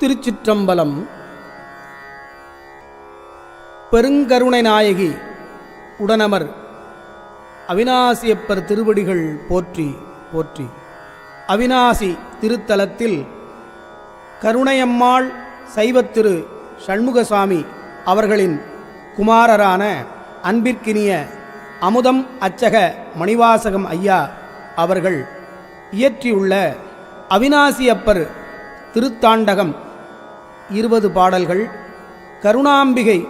திருச்சிற்றம்பலம். பெருங்கருணை நாயகி உடனமர் அவினாசியப்பர் திருவடிகள் போற்றி போற்றி. அவினாசி திருத்தலத்தில் கருணையம்மாள் சைவத்திரு சண்முகசாமி அவர்களின் குமாரரான அன்பிற்கினிய அமுதம் அச்சக மணிவாசகம் ஐயா அவர்கள் இயற்றியுள்ள அவினாசியப்பர் திருத்தாண்டகம் இருபது பாடல்கள் கருணாம்பிகை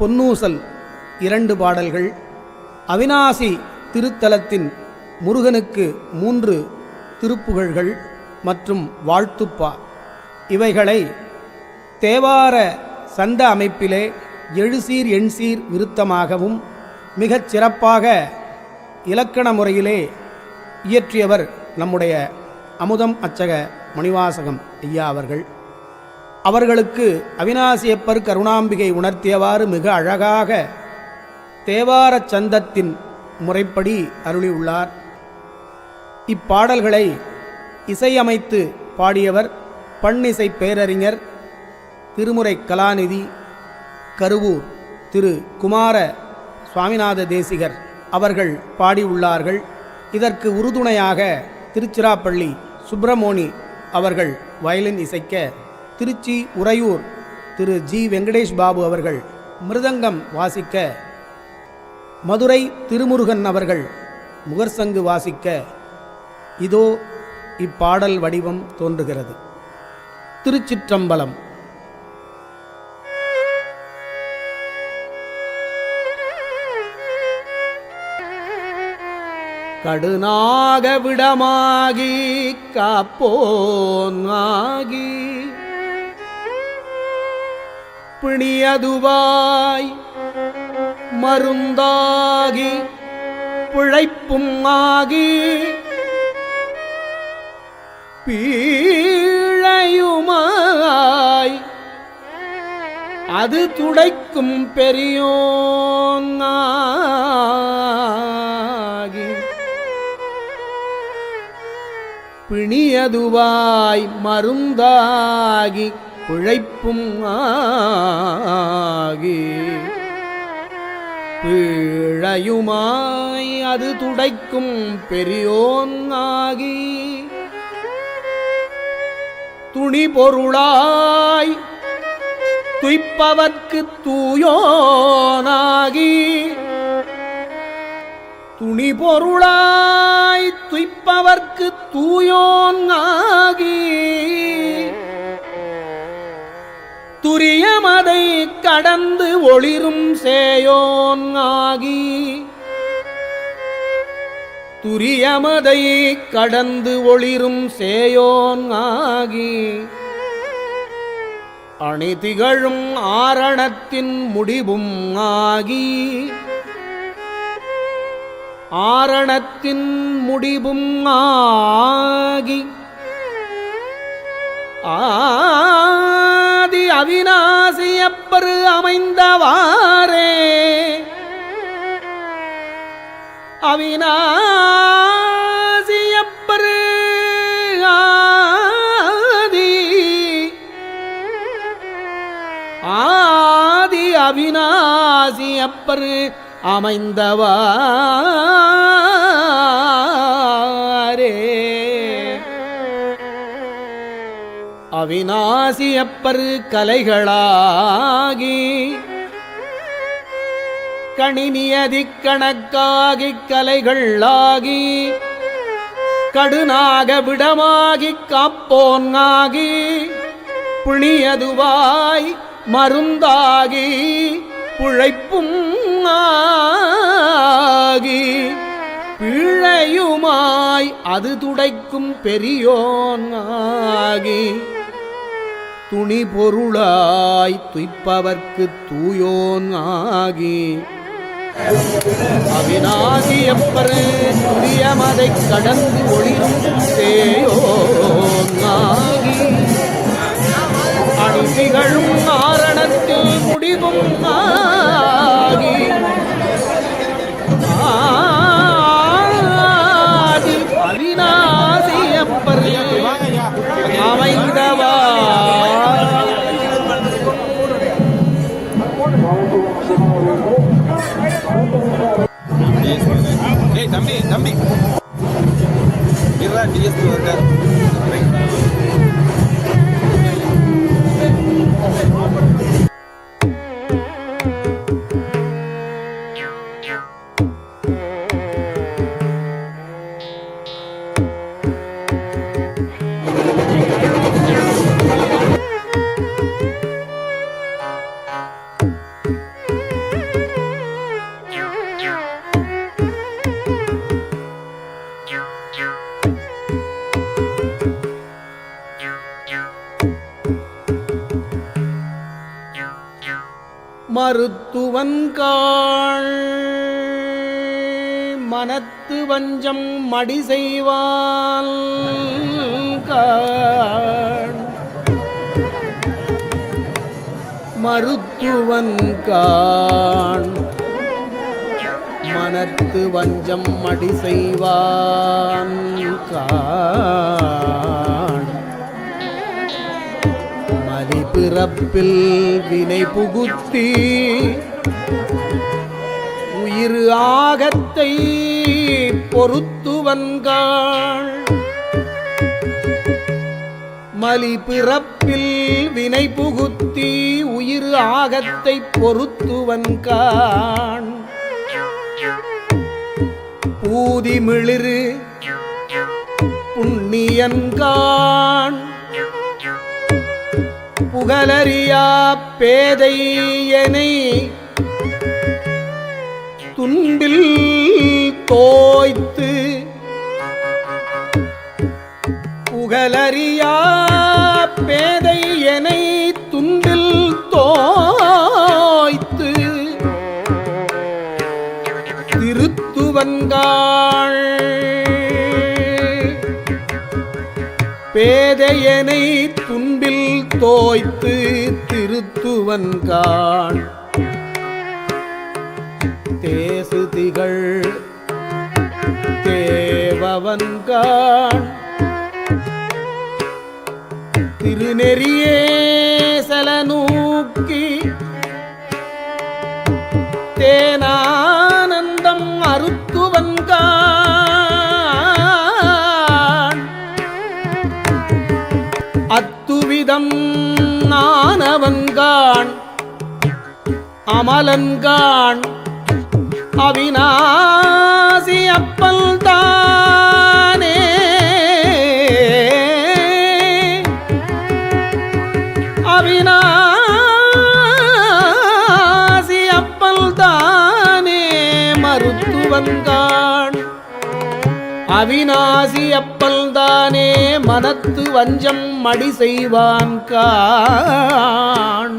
பொன்னூசல் இரண்டு பாடல்கள் அவினாசி திருத்தலத்தின் முருகனுக்கு மூன்று திருப்புகழ்கள் மற்றும் வாழ்த்துப்பா. இவைகளை தேவார சந்த அமைப்பிலே எழுசீர் எண்சீர் விருத்தமாகவும் மிகச் சிறப்பாக இலக்கண முறையிலே இயற்றியவர் நம்முடைய அமுதம் அச்சக மணிவாசகம் ஐயா அவர்கள். அவர்களுக்கு அவினாசியப்பர் கருணாம்பிகை உணர்த்தியவாறு மிக அழகாக தேவாரச் சந்தத்தின் முறைப்படி அருளியுள்ளார். இப்பாடல்களை இசையமைத்து பாடியவர் பண்ணிசை பேரறிஞர் திருமுறை கலாநிதி கருவூர் திரு குமார சுவாமிநாத தேசிகர் அவர்கள் பாடியுள்ளார்கள். இதற்கு உறுதுணையாக திருச்சிராப்பள்ளி சுப்பிரமோனி அவர்கள் வயலின் இசைக்க திருச்சி உறையூர் திரு ஜி. வெங்கடேஷ் பாபு அவர்கள் மிருதங்கம் வாசிக்க மதுரை திருமுருகன் அவர்கள் முகர்சங்கு வாசிக்க. இதோ இப்பாடல் வடிவம் தோன்றுகிறது. திருச்சிற்றம்பலம். கடுநாக விடமாகி காப்போனாகி பிணியதுவாய் மருந்தாகி பிழைப்பும் ஆகி பீழையுமாய். அது துடைக்கும் பெரியோனாகி பிணியதுவாய் மருந்தாகி பிழைப்பும் ஆகி பிழையுமாய் அது துடைக்கும் பெரியோன் ஆகி துணி பொருளாய் துய்ப்பவர்க்கு தூயோனாகி துணி பொருளாய் துய்ப்பவர்க்கு தூயோன் ஆகி துரியமதை கடந்து ஒளிரும் சேயோன் ஆகி. துரியமதை கடந்து ஒளிரும் சேயோன் ஆகி. அணிதிகழும் ஆரணத்தின் முடிவும் ஆகி. ஆரணத்தின் முடிவும் ஆகி. ஆ அவிநாசியப்பரு அமைந்தவாரே அவிநாசியப்பரு ஆதி. ஆதி அவிநாசியப்பரு அமைந்தவாரே அவிநாசியப்பரு கலைகளாகி கணினியதிக்கணக்காகி கலைகளாகி கடுநாக விடமாகி காப்போன்னாகி புணியதுவாய் மருந்தாகி புழைப்பும் ஆகி பிழையுமாய் அது துடைக்கும் பெரியோன் ஆகி துணி பொருளாய் துய்ப்பவர்க்கு தூயோன் ஆகி. அவிநாசி எப்பரு துரியமதை கடந்து ஒளிரும் சேயோன் ஆகி. அணிதிகழும் ஆரணத்தில் முடிவும் ஆகி. டிஎஸ்பி ஏய் தம்பி தம்பி. இதுதான் டிஎஸ்பி வந்தார் நெஞ்சம் மடி செய்வால் காள் மருத்துவன்காள் மனத்து வஞ்சம் மடி செய்வான் காள் மதி வினை புகுத்தி இரு ஆகத்தை பொறுத்துவன்காள் மலி பிறப்பில் வினை புகுத்தி உயிர் ஆகத்தை பொறுத்துவன்கான் பூதி மிளிரு புண்ணியன்கான் புகழறியா பேதையனை துன்பில் தோய்த்து புகழறியா பேதை என துன்பில் தோய்த்து திருத்துவங்காள். பேதையனை துன்பில் தோய்த்து திருத்துவன்காள் தேசு திகழ் தேவவன்கான். திருநெறியே சலநூக்கி தேனானந்தம் அறுத்துவன்கான் அத்துவிதம் நானவன்கான் அமலன்கான். அவிநாசி அப்பல் தானே. அவிநாசி அப்பல் தானே மருத்துவன்கான் அவிநாசி அப்பல் தானே மனத்து வஞ்சம் மடி செய்வான் கான்.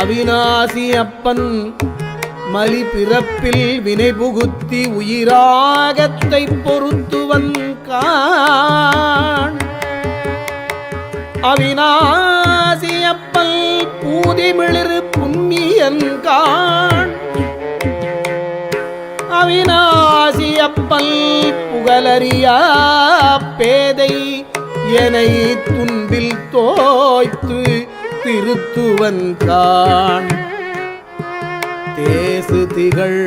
அவிநாசி அப்பன் மலி பிறப்பில் வினை புகுத்தி உயிராகத்தை பொறுத்துவன் கான் அவிநாசி அப்பல் பூதிமிளிரு புண்ணியன் கான் அவிநாசி புகழறியா பேதை எனை துன்பில் தோய்த்து திருத்துவன் கான் தேசு திகழ்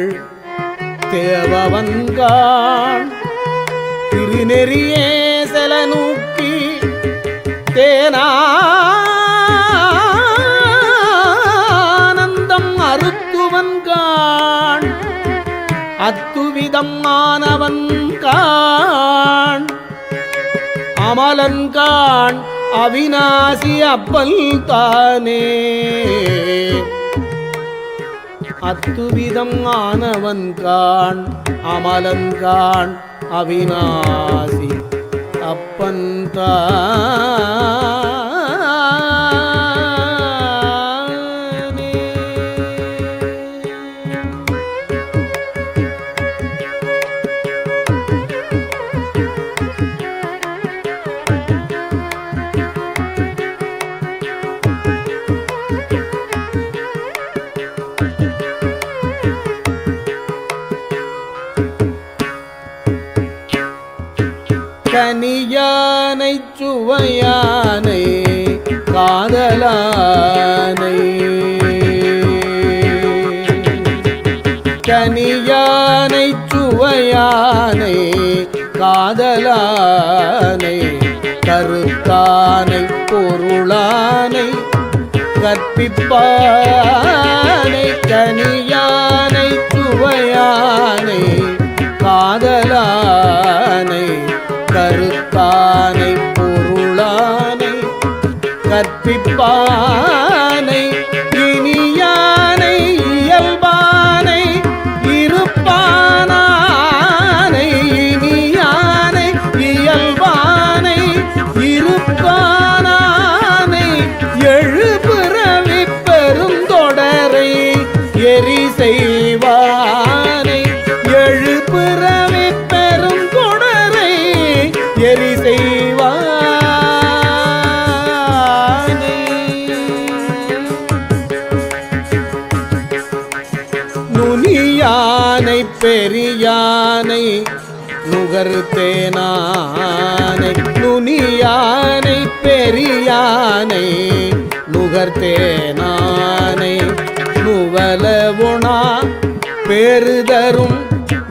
தேவவன்கான். திருநெறியே செல நூக்கி தேனானந்தம் அறுத்துவன்கான். அத்துவிதம் ஆனவன் அமலன்கான் அவிநாசி அப்பல் தானே அத்துவிதம் ஆனவன் கான் அமலன்கான் அவிநாசி அப்பன் தான். கனியானை சுவையானை காதலானை. கனியானை சுவையானை காதலானை. கருத்தானை பொருளானை கற்பிப்பானை. கனியானை சுவையானை காதலானை. கருத்தானை பொருளானை கற்பிப்பான் பெரியானை நுகர்த்தேனானை நுனியானை பெரியானை நுகர்த்தேனானை நுவலவுணா பெருதரும்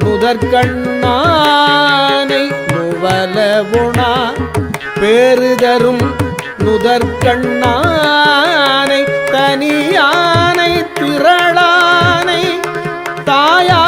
முதற்கண்ணானை நுவலவுணா பெருதரும் நுதற்கண்ணானை தனியானை திரளானை தாயா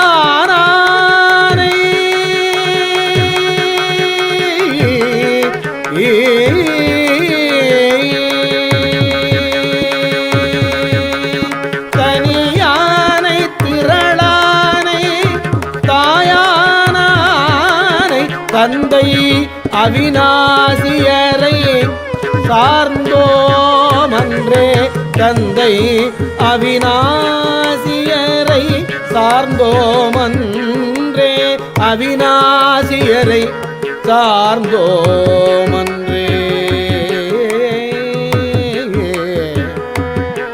தந்தை அவிநாசியரை சார்ந்தோமன்றே. தந்தை அவிநாசியரை சார்ந்தோமன்றே. அவிநாசியரை சார்ந்தோமன்றே.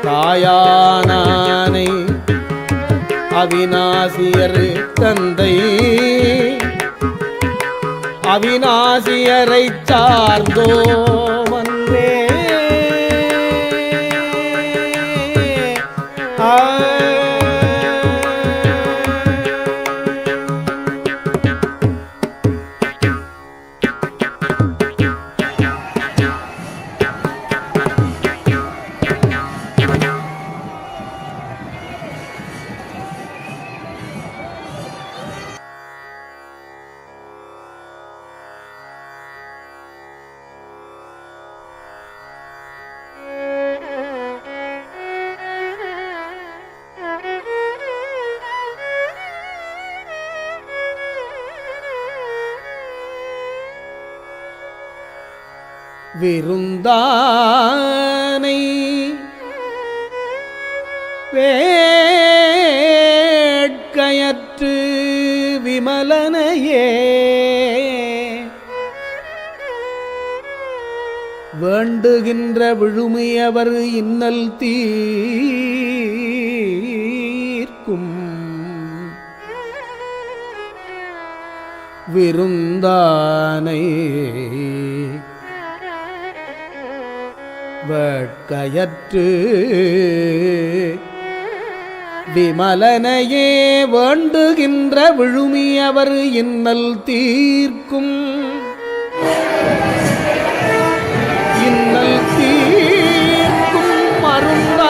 தாயானானை அவிநாசியர் தந்தை அவிநாசியரை சார்ந்தோம். விருந்தானை வேட்கையற்று விமலனையே. வேண்டுகின்ற விழுமையவர் இன்னல் தீர்க்கும். விருந்தானை வேட்கையற்று விமலனையே வேண்டுகின்ற விழுமி அவர் இன்னல் தீர்க்கும். இன்னல் தீர்க்கும் மருந்தானை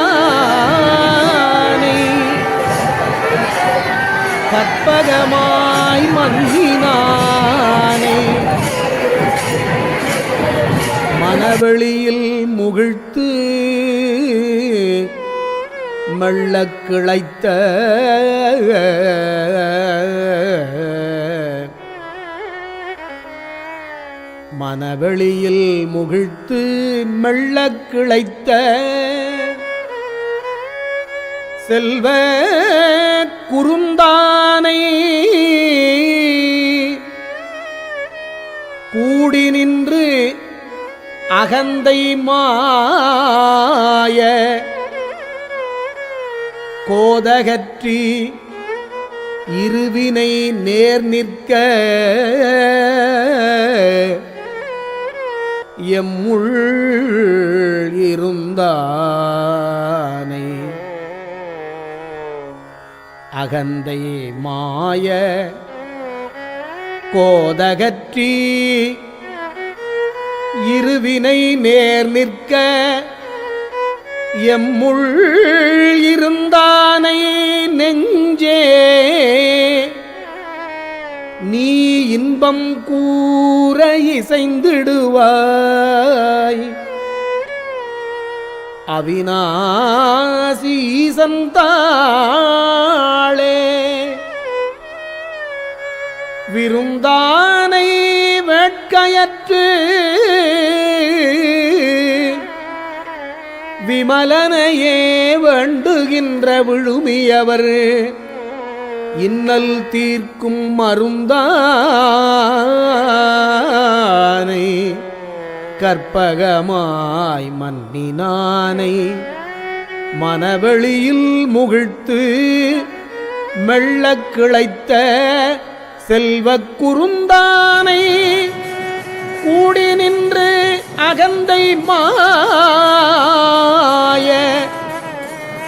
கற்பகமாய் மன்னினானே மனவெளியில் முகிழ்த்து மெள்ளக் கிளைத்த மனவெளியில் முகிழ்த்து மெள்ளக் கிளைத்த செல்வ குறுந்தானை அகந்தை மாய கோதகற்றி இருவினை நேர் நிற்க எம்முள் இருந்தானை. அகந்தை மாய கோதகற்றி இருவினை நேர் நிற்க எம்முள் இருந்தானை நெஞ்சே. நீ இன்பம் கூற இசைந்திடுவாய். அவிநாசி சந்தாளே விருந்தானை வேட்கையற்று விமலனையே வேண்டுகின்ற விழுமியவர். இன்னல் தீர்க்கும் மருந்தானை கற்பகமாய் மன்னினானை. மனவெளியில் முகிழ்த்து மெள்ளக் கிளைத்த செல்வக் குறுந்தானை. கூடி நின்று அகந்தை மாய.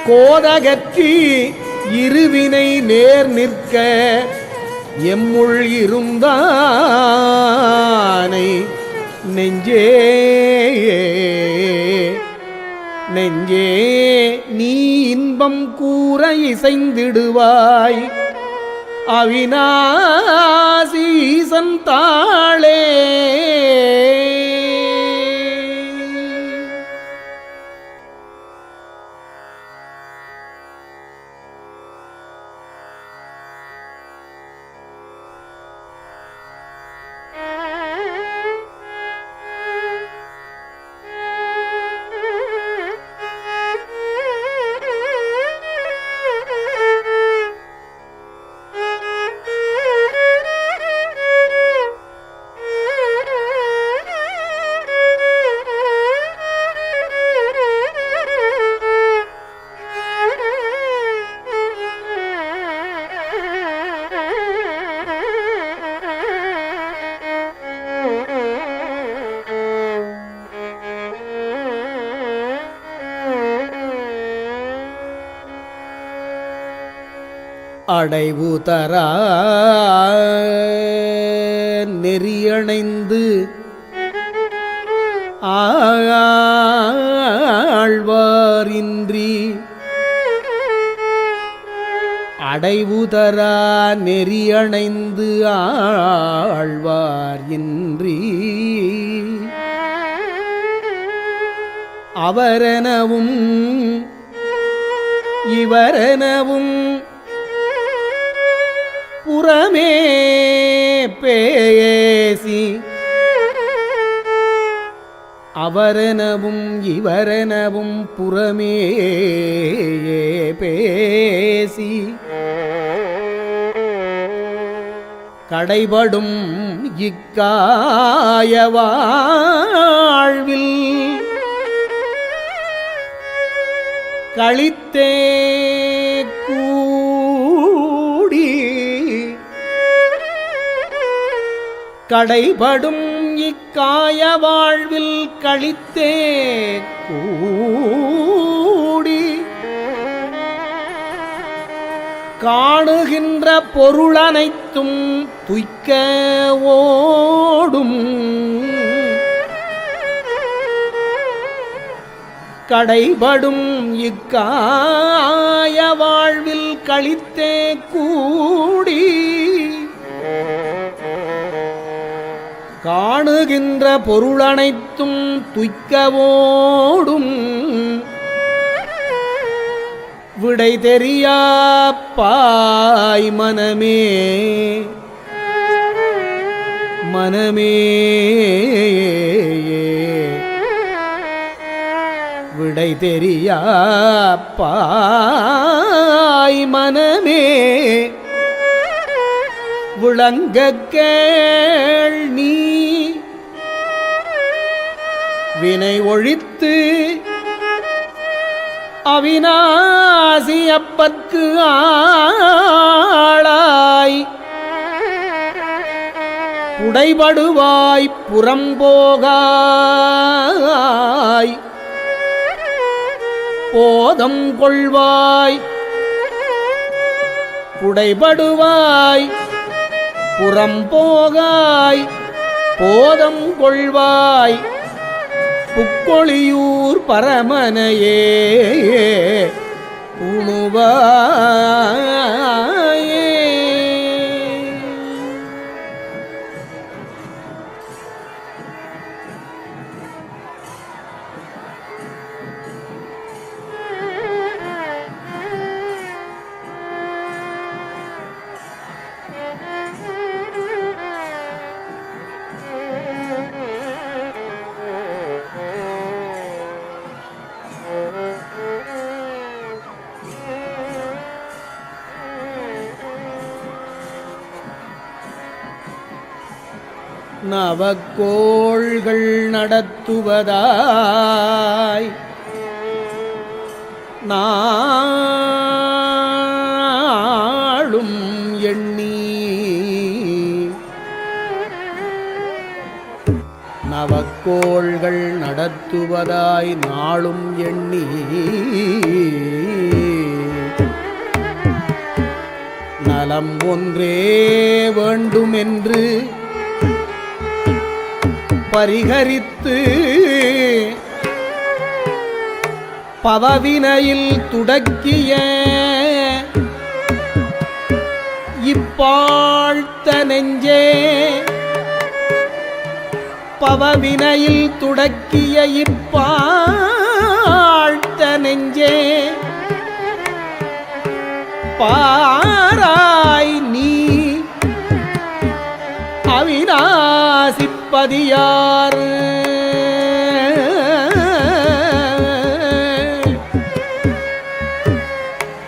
கோதகற்றி இருவினை நேர் நிற்க எம்முள் இருந்தானை. நெஞ்சே நெஞ்சே நீ இன்பம் கூற இசைந்திடுவாய். அவினாசி சந்தாளே. அடைவு நெறியணைந்து ஆழ்வாரின்றி அடைவுதரா நெறியணைந்து ஆழ்வார் இன்றி. அவரெனவும் இவரெனவும் புறமே பேசி அவரெனவும் இவரெனவும் புறமே பேசி. கடைபடும் இக்காய வாழ்வில் களித்தே கடைபடும் இக்காய வாழ்வில் கழித்தே கூடி. காணுகின்ற பொருளனைத்தும் துய்க்க ஓடும். கடைபடும் இக்காய வாழ்வில் கழித்தே கூடி. காணுகின்ற பொருளனைத்தும் துய்க்கவோடும். விடை தெரியா பாய் மனமே. மனமே. விடை தெரியா பாய் மனமே. விளங்க கேள் நீ வினை ஒழித்து அவிநாசி அப்பற்கு ஆளாய். புடைபடுவாய் புறம்போகாய் போதம் கொள்வாய். புடைபடுவாய் புறம்போகாய் போதம் கொள்வாய். புக்கொழியூர் பரமனையே உணுவாயே நவக்கோள்கள் நடத்துவதாய். நாளும் எண்ணி நவக்கோள்கள் நடத்துவதாய் நாளும் எண்ணி நலம் ஒன்றே வேண்டுமென்று பரிகரித்து பதவினையில் துடக்கிய இப்பாழ்த்த நெஞ்சே பவவினையில் துடக்கிய இப்பாழ்த்த நெஞ்சே பாராய் நீ அவிநாசிப்பதியார்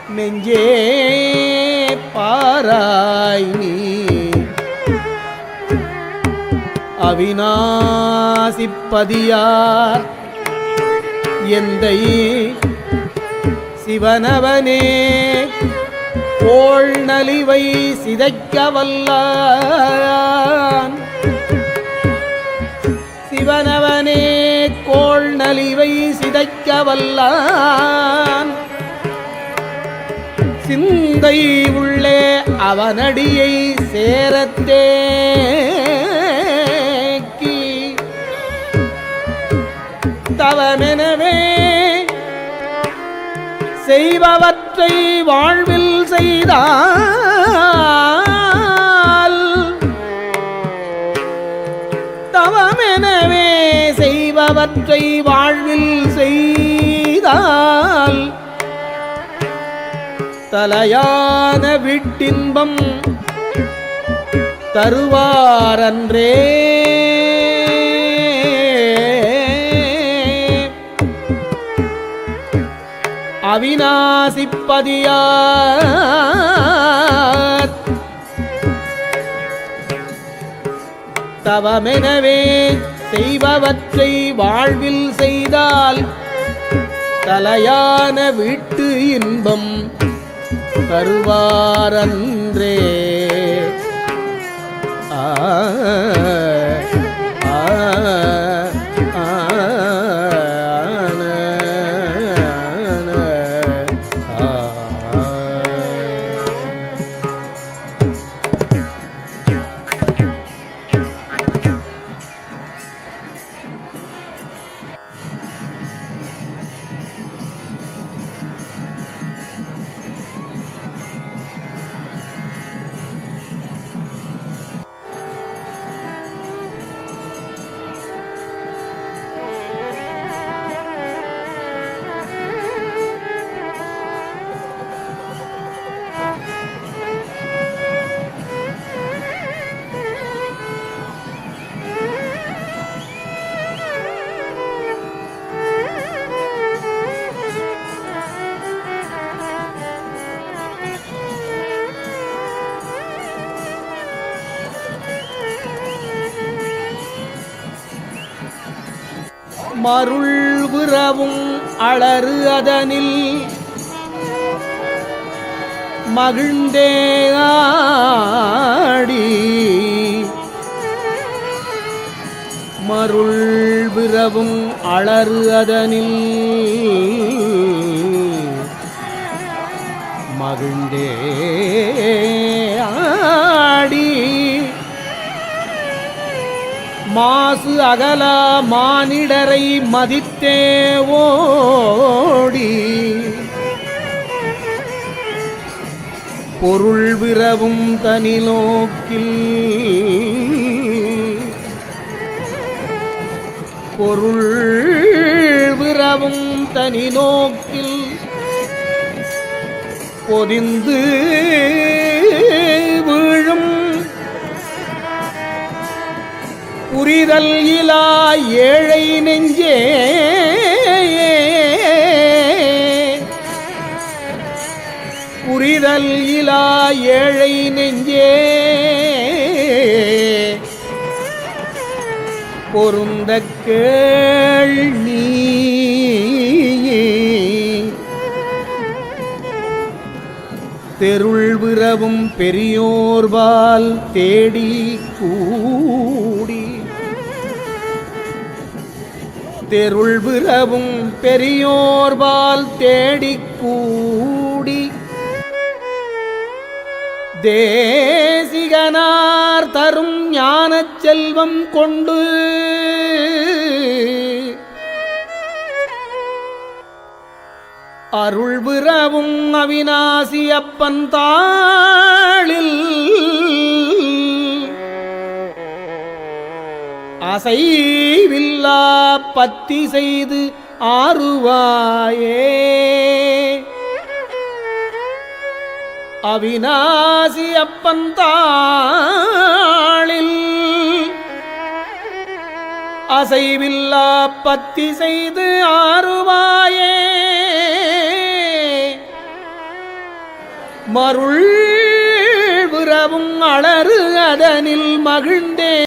நெஞ்சே பாராய் நீ. அவிநாசிப்பதியார். எந்த சிவனவனே. கோள் நலிவை சிதைக்க வல்லான் சிவனவனே கோள் நலிவை சிதைக்க வல்லான் சிந்தை உள்ளே அவனடியை சேரத்தே தவமெனவே செய்பவற்றை வாழ்வில் செய்தான் எனவே செய்பவற்றை வாழ்வில் செய்தால் தலையான விட்டின்பம் தருவாரன்றே. அவிநாசிப்பதியார் தவமெனவே செய்பவற்றை வாழ்வில் செய்தால் தலையான வீட்டு இன்பம் தருவாரன்றே. ஆ ஆ மருள் விரவும் அலறு அதனில். மகிழ்ந்தே ஆடி. மருள் விரவும் அலறு அதனில். மகிழ்ந்தே ஆடி. மாசு அகலா மானிடரை மதித்தே ஓடி. பொருள் விரவும் தனிலோக்கில் பொருள் விரவும் தனிநோக்கில் பொதிந்து புரிதல் இலா ஏழை நெஞ்சே. புரிதல் இலா ஏழை நெஞ்சே. பொருந்த கேள் நீ. தெருள் விரவும் பெரியோர்வால் தேடி கூ தெருள் விரவும் பெரியோர்பால் தேடிக் கூடி தேசிகனார் தரும் ஞான செல்வம் கொண்டு அருள் விரவும் அவிநாசி அப்பன் தாளில் அசைவில்லா பத்தி செய்து ஆறுவாயே. அவிநாசி அப்பன் தாளில் அசைவில்லா பத்தி செய்து ஆறுவாயே. மருள் விரவும் அலறு அதனில் மகிழ்ந்தே.